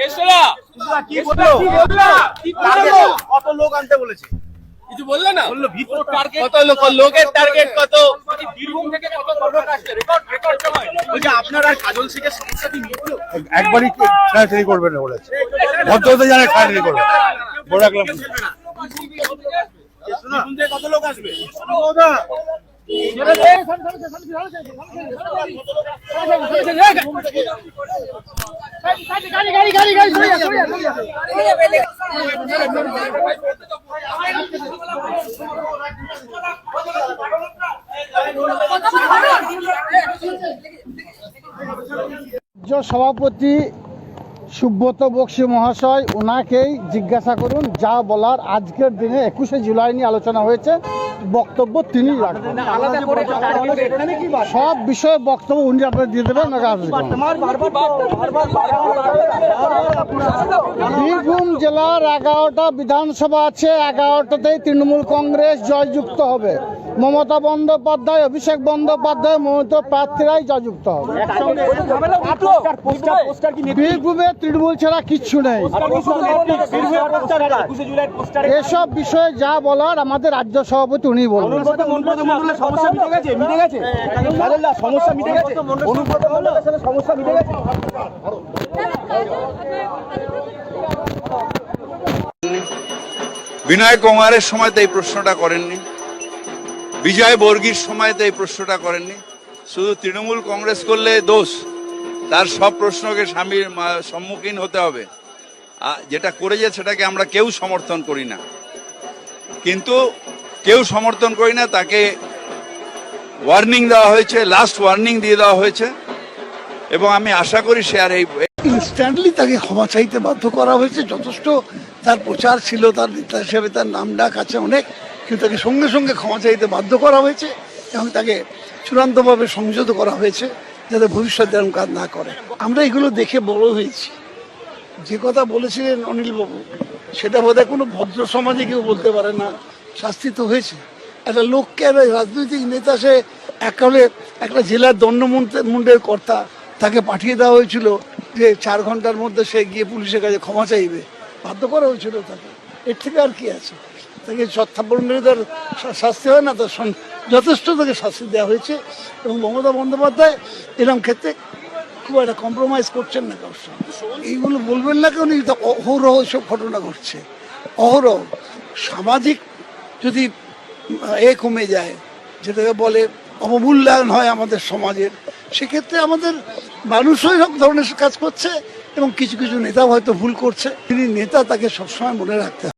কেশরা কি বলল? কত লোক আনতে বলেছে? কিছু বললে না? বলল ভিতর টার্গেট কত লোক লোকের টার্গেট কত? বীরভূম থেকে কত লোক আসছে? রেকর্ড রেকর্ড সময় বলছে আপনার আর কাজল শেখের সমস্যা কি মিটলো একবারই খেলাচারি করবে না বলেছে। ভদ্রতা জানে খেলাচারি করবে। বলে রাখলাম। বীরভূম থেকে কত লোক আসবে? রাজ্য সভাপতি সুব্রত বক্সী মহাশয় ওনাকেই জিজ্ঞাসা করুন, যা বলার আজকের দিনে একুশে জুলাই নিয়ে আলোচনা হয়েছে, বক্তব্য তিনি সব বিষয়ে বক্তব্য উনি আপনাদের দিয়ে দেবেন। বীরভূম জেলার এগারোটা বিধানসভা আছে, এগারোটাতেই তৃণমূল কংগ্রেস জয়যুক্ত হবে। মমতা বন্দ্যোপাধ্যায় অভিষেক বন্দ্যোপাধ্যায় মমতা প্রার্থীরাই জয়যুক্ত হবে। বীরভূমে তৃণমূল ছাড়া কিচ্ছু নেই। এসব বিষয়ে যা বলার আমাদের রাজ্য সভাপতি উনি বলবেন। সমস্যা মিটে গেছে মিটে গেছে। সমস্যা মিটে গেছে। অনুব্রত মণ্ডলের সাথে সমস্যা মিটে গেছে। বিনয় কুমারের সময় তো এই প্রশ্নটা করেননি। বিজয় বর্গীর সময় তো এই প্রশ্নটা করেননি। শুধু তৃণমূল কংগ্রেস করলে দোষ, তার সব প্রশ্নকে স্বামীর সম্মুখীন হতে হবে। যেটা করেছে সেটাকে আমরা কেউ সমর্থন করি না। কিন্তু কেউ সমর্থন করি না, তাকে ওয়ার্নিং দেওয়া হয়েছে লাস্ট ওয়ার্নিং দিয়ে দেওয়া হয়েছে। এবং আমি আশা করি সে আর এই ইনস্ট্যান্টলি তাকে ক্ষমা চাইতে বাধ্য করা হয়েছে। যথেষ্ট তার প্রচার ছিল, তার নেতা হিসেবে তার নাম ডাক আছে অনেক। কিন্তু তাকে সঙ্গে সঙ্গে ক্ষমা চাইতে বাধ্য করা হয়েছে এবং তাকে চূড়ান্তভাবে সংযত করা হয়েছে যাতে ভবিষ্যতে এরকম কাজ না করে। আমরা এগুলো দেখে বড় হয়েছি। যে কথা বলেছিলেন অনিলবাবু, সেটা বোধহয় কোনো ভদ্র সমাজে কেউ বলতে পারে না। শাস্তি তো হয়েছে। একটা লোককে, একটা রাজনৈতিক নেতা, সে একালে একটা জেলার দণ্ডমুন্ডের কর্তা, তাকে পাঠিয়ে দেওয়া হয়েছিল যে চার ঘণ্টার মধ্যে সে গিয়ে পুলিশের কাছে ক্ষমা চাইবে। বাধ্য করা হয়েছিল তাকে। এর থেকে আর কি আছে? তাকে তার শাস্তি হয় না, তার যথেষ্ট তাকে শাস্তি দেওয়া হয়েছে। এবং মমতা বন্দ্যোপাধ্যায় এরকম ক্ষেত্রে খুব একটা কম্প্রোমাইজ করছেন না কারোর সঙ্গে। এইগুলো বলবেন না কেন? অহরহ সব ঘটনা ঘটছে। অহরহ। সামাজিক যদি এ কমে যায়, যেটাকে বলে অবমূল্যায়ন হয় আমাদের সমাজের, সেক্ষেত্রে আমাদের মানুষও সব ধরনের কাজ করছে এবং কিছু কিছু নেতাও হয়তো ভুল করছে। তিনি নেতা তাকে সবসময় মনে রাখতে